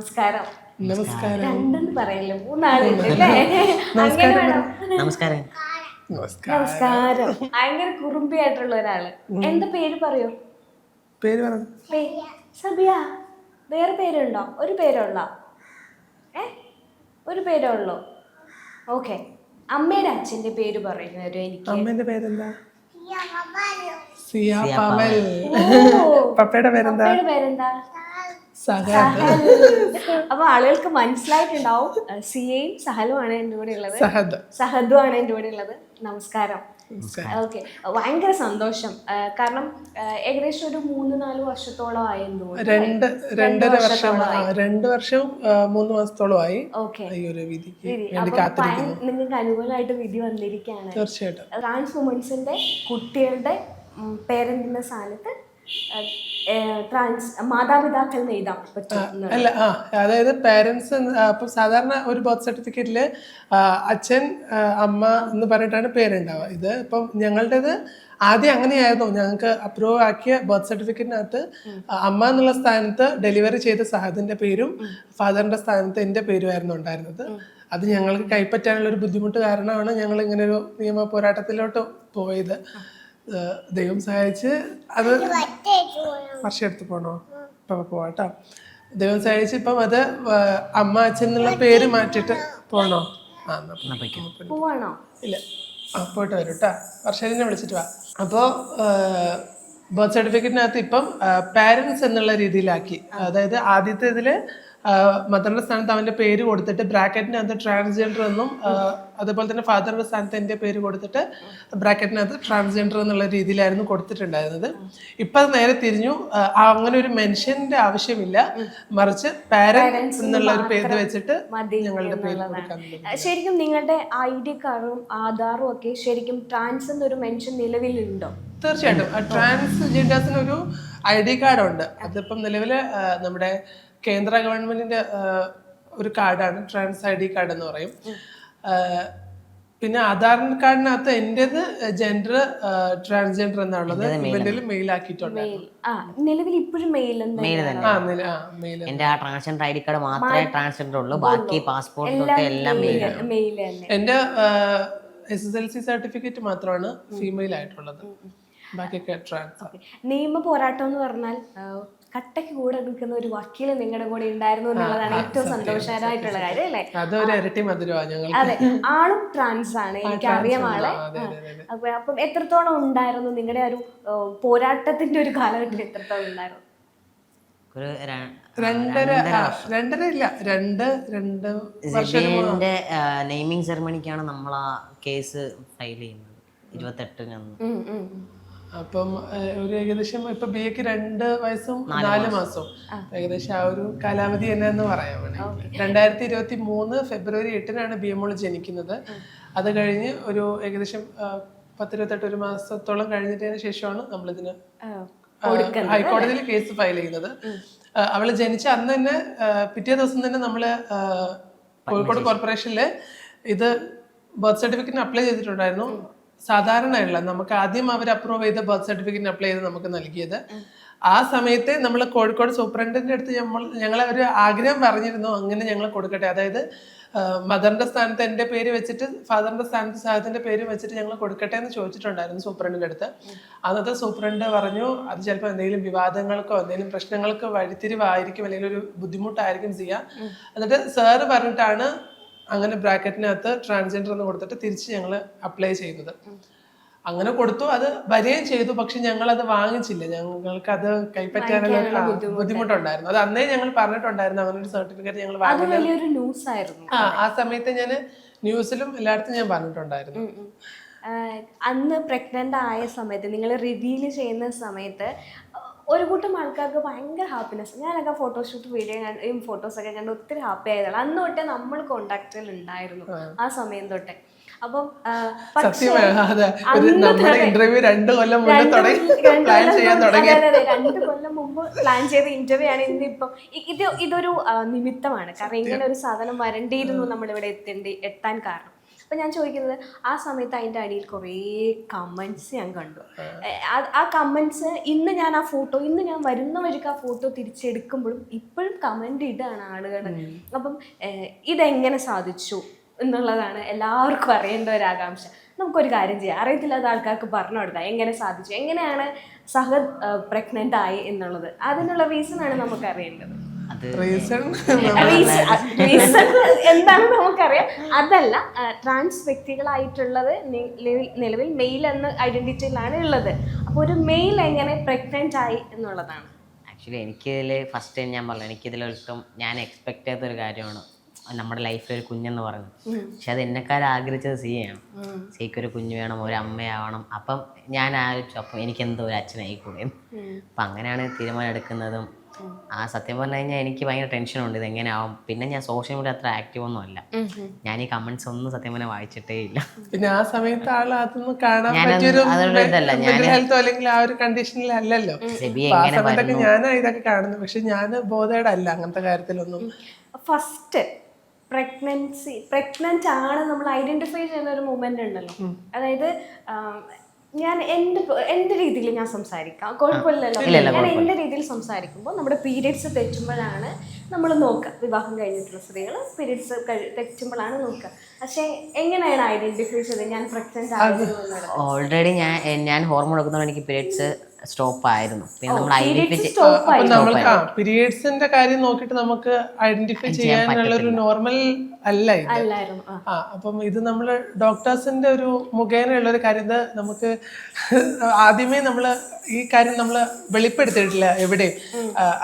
നമസ്കാരം. നമസ്കാരം. രണ്ടെന്ന് പറയല്ലോ മൂന്നാളുണ്ട് നമസ്കാരം. നമസ്കാരം. നമസ്കാരം. ഭയങ്കര കുറുമ്പിയായിട്ടുള്ള ഒരാൾ. എന്താ പേര് പറയൂ? പേര് സബിയ. വേറെ പേരുണ്ടോ? ഒരു പേരുള്ളോ ഏ? ഒരു പേരേ ഉള്ളൂ? ഓക്കെ. അമ്മയുടെ അച്ഛന്റെ പേര് പറയുന്നവരും എനിക്ക്. അമ്മേന്റെ പേരെന്താ? സിയ പവൽ. ഓ, പപ്പയുടെ പേരെന്താ? പേരെന്താ? അപ്പൊ ആളുകൾക്ക് മനസ്സിലായിട്ടുണ്ടാവും. സിയയും സഹലുമാണ് എന്റെ കൂടെ ഉള്ളത്. സഹദു. ആണ് എന്റെ കൂടെ ഉള്ളത്. നമസ്കാരം. ഓക്കെ. ഭയങ്കര സന്തോഷം. കാരണം ഏകദേശം ഒരു മൂന്ന് നാല് വർഷത്തോളം ആയി രണ്ട് രണ്ടര വർഷം രണ്ട് വർഷം മൂന്ന് അപ്പൊ കാത്തിരിക്കുന്നു. നിങ്ങൾക്ക് അനുകൂലമായിട്ട് വിധി വന്നിരിക്കുകയാണ്. തീർച്ചയായിട്ടും. ട്രാൻസ് വുമൻസിന്റെ കുട്ടികളുടെ പേരന്റിന്റെ സ്ഥാനത്ത് ട്രാൻസ് മാതാപിതാക്കൾ എഴുതാൻ പറ്റും അല്ല ആ അതായത് പേരൻസ് അപ്പൊ സാധാരണ ഒരു ബർത്ത് സർട്ടിഫിക്കറ്റിൽ അച്ഛൻ അമ്മ എന്ന് പറഞ്ഞിട്ടാണ് പേരുണ്ടാവുക. ഇത് ഇപ്പം ഞങ്ങളുടേത് ആദ്യം അങ്ങനെയായിരുന്നു. ഞങ്ങൾക്ക് അപ്രൂവ് ആക്കിയ ബർത്ത് സർട്ടിഫിക്കറ്റിനകത്ത് അമ്മ എന്നുള്ള സ്ഥാനത്ത് ഡെലിവറി ചെയ്ത സഹദിന്റെ പേരും ഫാദറിന്റെ സ്ഥാനത്ത് എന്റെ പേരുമായിരുന്നു ഉണ്ടായിരുന്നത്. അത് ഞങ്ങൾക്ക് കൈപ്പറ്റാനുള്ള ഒരു ബുദ്ധിമുട്ട് കാരണമാണ് ഞങ്ങൾ ഇങ്ങനെ ഒരു നിയമ പോരാട്ടത്തിലോട്ട് പോയത്. ദൈവം സഹായിച്ച് അത് വർഷം എടുത്ത് പോണോ? ഇപ്പൊ പോവാട്ടോ. ദൈവം സഹായിച്ച് ഇപ്പം അത് അമ്മ അച്ഛൻ എന്നുള്ള പേര് മാറ്റിട്ട് പോണോ? ആ എന്നാ പോ. എന്നാ പോയിക്കോ. ഇല്ല. ആ പോയിട്ട് വരും കേട്ടോ വർഷനെ വിളിച്ചിട്ട് വാ. അപ്പോൾ ബർത്ത് സർട്ടിഫിക്കറ്റിനകത്ത് ഇപ്പം പാരൻസ് എന്നുള്ള രീതിയിലാക്കി. അതായത് ആദ്യത്തെ ഇതിൽ മദറിന്റെ സ്ഥാനത്ത് അവന്റെ പേര് കൊടുത്തിട്ട് ബ്രാക്കറ്റിനകത്ത് ട്രാൻസ്ജെൻഡർ എന്നും അതേപോലെ തന്നെ ഫാദറിന്റെ സ്ഥാനത്ത് എന്റെ പേര് കൊടുത്തിട്ട് ബ്രാക്കറ്റിനകത്ത് ട്രാൻസ്ജെൻഡർ എന്നുള്ള രീതിയിലായിരുന്നു കൊടുത്തിട്ടുണ്ടായിരുന്നത്. ഇപ്പം അത് നേരെ തിരിഞ്ഞു. അങ്ങനെ ഒരു മെൻഷന്റെ ആവശ്യമില്ല. മറിച്ച് പാരന്റ്സ് എന്നുള്ള ഒരു പേര് വെച്ചിട്ട് ഞങ്ങളുടെ പേര്. കൊടുക്കാൻ ശരിക്കും നിങ്ങളുടെ ഐ ഡി കാർഡും ആധാറും ഒക്കെ ശരിക്കും ട്രാൻസ് എന്നൊരു മെൻഷൻ നിലവിലുണ്ടോ? തീർച്ചയായിട്ടും. ട്രാൻസ്ജെൻഡേഴ്സിനൊരു ഐ ഡി കാർഡ് ഉണ്ട് അതിപ്പം നിലവിൽ നമ്മുടെ കേന്ദ്ര ഗവൺമെന്റിന്റെ ഒരു കാർഡാണ് ട്രാൻസ് ഐ ഡി കാർഡ് എന്ന് പറയും. പിന്നെ ആധാർ കാർഡിനകത്ത് എന്റെത് ജെൻഡർ ട്രാൻസ്ജെൻഡർ എന്നാണുള്ളത് ഇവന്റെ മെയിൽ. ആക്കിയിട്ടുണ്ട് ആ നിലവിൽ ഇപ്പോഴും മെയിൽ എന്റെ ആ ട്രാൻസ്ജെൻഡർ ഐ ഡി കാർഡ് മാത്രമേ ട്രാൻസ്ജെൻഡർ ഉള്ളൂ. ബാക്കി പാസ്പോർട്ട് തൊട്ട് എല്ലാം മെയിൽ എന്റെ S S L C certificate മാത്രമാണ് ഫീമെയിൽ ആയിട്ടുള്ളത്. ബാക്കിയൊക്കെ ട്രാൻസ്. നിയമ പോരാട്ടം എന്ന് പറഞ്ഞാൽ കട്ടയ്ക്ക് കൂടെ നിൽക്കുന്ന ഒരു വക്കീൽ നിങ്ങളുടെ കൂടെ ഉണ്ടായിരുന്നു എന്നുള്ളതാണ് ഏറ്റവും സന്തോഷകരമായിട്ടുള്ള കാര്യം അല്ലേ? അതൊരു ഇരട്ടി മധുരമാണ് ഞങ്ങൾ അതെ ആളും ട്രാൻസ് ആണ് എനിക്ക് അറിയാം ആളെ. അപ്പൊ അപ്പം എത്രത്തോളം ഉണ്ടായിരുന്നു നിങ്ങളുടെ ഒരു പോരാട്ടത്തിന്റെ ഒരു കാലഘട്ടത്തിൽ എത്രത്തോളം ഉണ്ടായിരുന്നു? രണ്ടര രണ്ടര ഇല്ല രണ്ട് രണ്ട് നെയ്മിങ് സെറമണിക്കാണ് നമ്മൾ ആ കേസ് ഫയൽ ചെയ്യുന്നത്. ഇരുപത്തെട്ടിനൊന്ന്. അപ്പം ഒരു ഏകദേശം ഇപ്പൊ ബി എക്ക് രണ്ട് വയസ്സും നാല് മാസവും. ഏകദേശം ആ ഒരു കാലാവധി എന്നാന്ന് പറയാൻ വേണമെങ്കിൽ രണ്ടായിരത്തി ഇരുപത്തി മൂന്ന് ഫെബ്രുവരി എട്ടിനാണ് ബി എം ജനിക്കുന്നത്. അത് കഴിഞ്ഞ് ഒരു ഏകദേശം പത്തിരുപത്തെട്ട് ഒരു മാസത്തോളം കഴിഞ്ഞിട്ടതിന് ശേഷമാണ് നമ്മളിതിന് ഹൈക്കോടതിയിൽ കേസ് ഫയൽ ചെയ്യുന്നത്. അവൾ ജനിച്ച അന്ന് തന്നെ പിറ്റേ ദിവസം തന്നെ നമ്മൾ കോഴിക്കോട് കോർപ്പറേഷനിൽ ഇത് ബർത്ത് സർട്ടിഫിക്കറ്റിന് അപ്ലൈ ചെയ്തിട്ടുണ്ടായിരുന്നു. സാധാരണയുള്ള നമുക്ക് ആദ്യം അവർ അപ്രൂവ് ചെയ്ത ബർത്ത് സർട്ടിഫിക്കറ്റിന് അപ്ലൈ ചെയ്ത് നമുക്ക് നൽകിയത്. ആ. സമയത്ത് നമ്മൾ കോഴിക്കോട് സൂപ്രണ്ടിന്റെ അടുത്ത് നമ്മൾ ഞങ്ങൾ ഒരു ആഗ്രഹം പറഞ്ഞിരുന്നു അങ്ങനെ ഞങ്ങൾ കൊടുക്കട്ടെ. അതായത് മദറിന്റെ സ്ഥാനത്ത് എന്റെ പേര് വെച്ചിട്ട് ഫാദറിന്റെ സ്ഥാനത്ത് സാഹത്തിന്റെ പേര് വെച്ചിട്ട് ഞങ്ങൾ കൊടുക്കട്ടെ എന്ന് ചോദിച്ചിട്ടുണ്ടായിരുന്നു സൂപ്രണ്ടിന്റെ അടുത്ത്. അന്നത്തെ സൂപ്രണ്ട് പറഞ്ഞു അത് ചിലപ്പോൾ എന്തെങ്കിലും വിവാദങ്ങൾക്കോ എന്തെങ്കിലും പ്രശ്നങ്ങൾക്ക് വഴിത്തിരിവായിരിക്കും അല്ലെങ്കിൽ ഒരു ബുദ്ധിമുട്ടായിരിക്കും ചെയ്യാം. എന്നിട്ട് സാറ് പറഞ്ഞിട്ടാണ് അങ്ങനെ ബ്രാക്കറ്റിനകത്ത് ട്രാൻസ്ജെൻഡർ എന്ന് കൊടുത്തിട്ട് തിരിച്ച് ഞങ്ങൾ അപ്ലൈ ചെയ്യുന്നത് അങ്ങനെ കൊടുത്തു അത് വരികയും ചെയ്തു പക്ഷെ ഞങ്ങൾ അത് വാങ്ങിച്ചില്ല ഞങ്ങൾക്ക് അത് കൈപ്പറ്റാനുള്ള ബുദ്ധിമുട്ടുണ്ടായിരുന്നു. അത് അന്നേ ഞങ്ങൾ പറഞ്ഞിട്ടുണ്ടായിരുന്നു അങ്ങനെ ഒരു സർട്ടിഫിക്കറ്റ് ഞങ്ങൾ വാങ്ങിയിരുന്നു ആ ആ സമയത്ത് ഞാൻ ന്യൂസിലും എല്ലായിടത്തും ഞാൻ പറഞ്ഞിട്ടുണ്ടായിരുന്നു. അന്ന് പ്രഗ്നന്റ് ആയ സമയത്ത് നിങ്ങൾ റിവീൽ ചെയ്യുന്ന സമയത്ത് ഒരു കൂട്ടം ആൾക്കാർക്ക് ഭയങ്കര ഹാപ്പിനെസ് ഞാനൊക്കെ ഫോട്ടോഷൂട്ട് വീഡിയോ ഈ ഫോട്ടോസൊക്കെ കണ്ട് ഒത്തിരി ഹാപ്പി ആയതാണ് അന്ന് തൊട്ടേ നമ്മൾ കോണ്ടാക്റ്റിൽ ഉണ്ടായിരുന്നു ആ. സമയം തൊട്ടേ. അപ്പം ഇന്റർവ്യൂ രണ്ട് കൊല്ലം പ്ലാൻ ചെയ്യാൻ മുമ്പ് തുടങ്ങി. രണ്ട് കൊല്ലം മുമ്പ് പ്ലാൻ ചെയ്ത ഇന്റർവ്യൂ ആണ് ഇന്നിപ്പം ഇത് ഇതൊരു നിമിത്തമാണ്. കാരണം ഇങ്ങനെ ഒരു സാധനം വരണ്ടിയിരുന്നു നമ്മളിവിടെ എത്തേണ്ടി എത്താൻ കാരണം. അപ്പം ഞാൻ ചോദിക്കുന്നത് ആ സമയത്ത് അതിന്റെ അടിയിൽ കുറേ കമൻസ് ഞാൻ കണ്ടു. ആ- കമൻസ് ഇന്ന് ഞാൻ ആ ഫോട്ടോ ഇന്ന് ഞാൻ വരുന്ന വഴിക്ക് ആ ഫോട്ടോ തിരിച്ചെടുക്കുമ്പോഴും ഇപ്പോഴും കമന്റ് ഇടാണ് ആളുകൾ അപ്പം ഇതെങ്ങനെ സാധിച്ചു എന്നുള്ളതാണ് എല്ലാവർക്കും അറിയേണ്ട ഒരു ആകാംക്ഷ. നമുക്കൊരു കാര്യം ചെയ്യാം. അറിയത്തില്ലാത്ത ആൾക്കാർക്ക് പറഞ്ഞു കൊടുക്കാം. എങ്ങനെ സാധിച്ചു? എങ്ങനെയാണ് സഹദ് പ്രഗ്നന്റ് ആയി എന്നുള്ളത്? അതിനുള്ള റീസൺ ആണ് നമുക്ക് അറിയേണ്ടത് റീസൺ? റീസൺ എന്താണെന്ന് നമുക്കറിയാം. അതല്ല ട്രാൻസ് വ്യക്തികളായിട്ടുള്ളത് നിലവിൽ- മെയിൽ എന്ന ഐഡന്റിറ്റിയിലാണ് ഉള്ളത്. അപ്പോൾ ഒരു മെയിൽ എങ്ങനെ പ്രഗ്നന്റ് ആയി എന്നുള്ളതാണ്. ആക്ച്വലി എനിക്കിതിൽ ഫസ്റ്റ് ടൈം ഞാൻ പറഞ്ഞു എനിക്കിതിലൊട്ടും ഞാൻ എക്സ്പെക്ട് ചെയ്ത ഒരു കാര്യമാണ്. നമ്മുടെ ലൈഫിൽ ഒരു കുഞ്ഞെന്ന് പറഞ്ഞു പക്ഷെ അത് എന്നെക്കാൾ ആഗ്രഹിച്ചത് സിയാണ് സിക്ക് ഒരു കുഞ്ഞ് വേണം ഒരു അമ്മയാവണം. അപ്പം ഞാൻ ആലോചിച്ചു അപ്പം എനിക്ക് എന്തോ ഒരു അച്ഛനായിക്കൂടെ അപ്പം അങ്ങനെയാണ് തീരുമാനം എടുക്കുന്നതും. ആ സത്യം പറഞ്ഞു കഴിഞ്ഞാൽ എനിക്ക് ഭയങ്കര ടെൻഷനുണ്ട് ഇത് എങ്ങനെയാവും പിന്നെ ഞാൻ സോഷ്യൽ മീഡിയ അത്ര ആക്റ്റീവ് ഒന്നും അല്ല ഞാൻ ഈ കമന്റ്സ് ഒന്നും സത്യം പറഞ്ഞാൽ വായിച്ചിട്ടേ ഇല്ല. പിന്നെ ആ സമയത്ത് ആൾ അതൊന്നും കാണാൻ ഇതല്ല. ഹെൽത്തോ അല്ലെങ്കിൽ ആ ഒരു കണ്ടീഷനിലല്ലല്ലോ ഇതൊക്കെ കാണുന്നത് പക്ഷെ ഞാൻ ബോധേടല്ല അങ്ങനത്തെ കാര്യത്തിലൊന്നും. ഫസ്റ്റ് പ്രഗ്നൻസി പ്രഗ്നന്റ് ആണ് നമ്മൾ ഐഡന്റിഫൈ ചെയ്യുന്ന ഒരു മൂമെന്റ് ഉണ്ടല്ലോ. അതായത് ഞാൻ എന്റെ എന്റെ രീതിയിൽ ഞാൻ സംസാരിക്കാം. കുഴപ്പമില്ലല്ലോ. ഞാൻ എന്റെ രീതിയിൽ സംസാരിക്കുമ്പോൾ നമ്മുടെ പീരിയഡ്സ് തെറ്റുമ്പോഴാണ് നമ്മൾ നോക്കുക. വിവാഹം കഴിഞ്ഞിട്ടുള്ള സ്ത്രീകൾ പീരിയഡ്സ് തെറ്റുമ്പോഴാണ് നോക്കുക. പക്ഷേ എങ്ങനെയാണ് ഐഡന്റിഫൈ ചെയ്തത്? ഞാൻ പ്രഗ്നന്റ് ആകുന്നത് ഓൾറെഡി ഞാൻ ഞാൻ ഹോർമോൺ എടുക്കുന്നതുകൊണ്ട് എനിക്ക് പീരിയഡ്സ് സ്റ്റോപ്പ് ആയിരുന്നു പിന്നെ നമ്മൾ ഐഡന്റിഫൈ കാര്യം നോക്കിയിട്ട് നമുക്ക് ഐഡന്റിഫൈ ചെയ്യാനുള്ള ഒരു നോർമൽ അല്ല ഇത്. ആ. അപ്പം ഇത് നമ്മൾ ഡോക്ടേഴ്സിന്റെ ഒരു മുഖേനയുള്ള ഒരു കാര്യം നമുക്ക് ആദ്യമേ നമ്മൾ ഈ കാര്യം നമ്മൾ വെളിപ്പെടുത്തിയിട്ടില്ല എവിടെ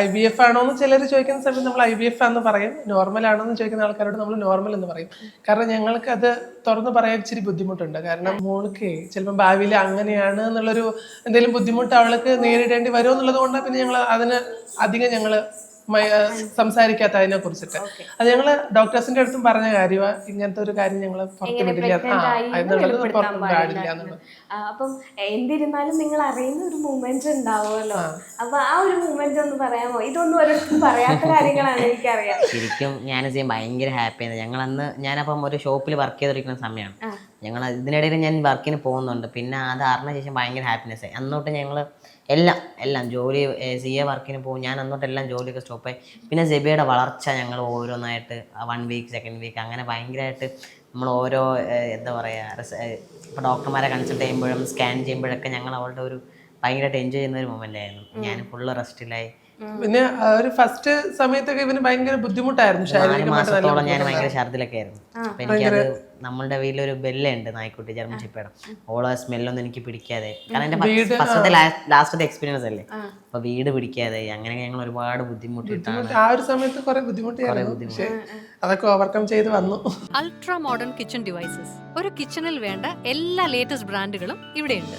ഐ ബി എഫ് ആണോ എന്ന് ചിലർ ചോദിക്കുന്ന സമയത്ത് നമ്മൾ ഐ ബി എഫ് ആണെന്ന് പറയും. നോർമൽ ആണോ എന്ന് ചോദിക്കുന്ന ആൾക്കാരോട് നമ്മൾ നോർമൽ എന്ന് പറയും. കാരണം ഞങ്ങൾക്ക് അത് തുറന്നു പറയാൻ ഇച്ചിരി ബുദ്ധിമുട്ടുണ്ട്. കാരണം മോൾക്ക് ചിലപ്പോൾ ഭാവിയിൽ അങ്ങനെയാണ് എന്നുള്ളൊരു എന്തെങ്കിലും ബുദ്ധിമുട്ട് അവൾക്ക് നേരിടേണ്ടി വരും എന്നുള്ളത് കൊണ്ട് പിന്നെ ഞങ്ങൾ അതിന് അധികം ഞങ്ങൾ സംസാരിക്കാത്ത അതിനെ കുറിച്ചിട്ട്. അത് ഞങ്ങൾ ഡോക്ടേഴ്സിന്റെ അടുത്തും പറഞ്ഞ കാര്യമാണ് ഇങ്ങനത്തെ ഒരു കാര്യം ഞങ്ങൾ അപ്പം എന്തിരുന്നാലും നിങ്ങൾ അറിയുന്ന ഒരു മൂമെന്റ് ഉണ്ടാവുമല്ലോ. അപ്പൊ ആ ഒരു മൂമെന്റ് ഒന്ന് പറയാമോ? ഇതൊന്നും പറയാത്ത കാര്യങ്ങളാണ് എനിക്കറിയാം. ശരിക്കും ഞാൻ ഭയങ്കര ഹാപ്പിയാണ് ഞങ്ങൾ അന്ന് ഞാനപ്പം ഒരു ഷോപ്പിൽ വർക്ക് ചെയ്തിരിക്കുന്ന സമയമാണ് ഞങ്ങൾ ഇതിനിടയിൽ ഞാൻ വർക്കിന് പോകുന്നുണ്ട്. പിന്നെ അത് അറിഞ്ഞ ശേഷം ഭയങ്കര ഹാപ്പിനെസ് ആയി. അന്നോട്ട് ഞങ്ങൾ എല്ലാം എല്ലാം ജോലി സി എ വർക്കിന് പോകും. ഞാൻ അന്നോട്ട് എല്ലാം ജോലിയൊക്കെ സ്റ്റോപ്പായി പിന്നെ ജെബിയുടെ വളർച്ച ഞങ്ങൾ ഓരോന്നായിട്ട് വൺ വീക്ക് സെക്കൻഡ് വീക്ക് അങ്ങനെ ഭയങ്കരമായിട്ട് നമ്മൾ ഓരോ എന്താ പറയുക ഇപ്പോൾ ഡോക്ടർമാരെ കൺസൾട്ട് ചെയ്യുമ്പോഴും സ്കാൻ ചെയ്യുമ്പോഴൊക്കെ ഞങ്ങൾ അവളുടെ ഒരു ഭയങ്കരമായിട്ട് എൻജോയ് ചെയ്യുന്ന ഒരു മൊമെന്റ് ആയിരുന്നു ഞാൻ ഫുള്ള് റെസ്റ്റിലായി പിന്നെ ആ ഒരു ഫസ്റ്റ് സമയത്തൊക്കെ ഇവന് ഭയങ്കര ബുദ്ധിമുട്ടായിരുന്നു. ശാരീരികമായിട്ട് നല്ല മാസത്തോളം ഞാൻ ഭയങ്കര ഛർദിലൊക്കെ ആയിരുന്നു അപ്പൊ എനിക്കത് നമ്മളുടെ വീട്ടിലൊരു ബെല്ലുണ്ട് നായ്ക്കുട്ടി ജർമ്മൻ ഷിപ്പയുടെ ഓളോ സ്മെല്ലൊന്നും എനിക്ക് പിടിക്കാതെ. കാരണം എന്റെ ഫസ്റ്റത്തെ ലാസ്റ്റത്തെ എക്സ്പീരിയൻസ് അല്ലേ? അപ്പൊ വീട് പിടിക്കാതെ അങ്ങനെ ഞങ്ങൾ ഒരുപാട് ബുദ്ധിമുട്ട് ആ ഒരു സമയത്ത് കുറെ ബുദ്ധിമുട്ടായിരുന്നു പക്ഷെ അതൊക്കെ ഓവർകം ചെയ്ത് വന്നു. അൾട്രാ മോഡേൺ കിച്ചൺ ഡിവൈസസ് ഒരു കിച്ചണിൽ വേണ്ട എല്ലാ ലേറ്റസ്റ്റ് ബ്രാൻഡുകളും ഇവിടെയുണ്ട്.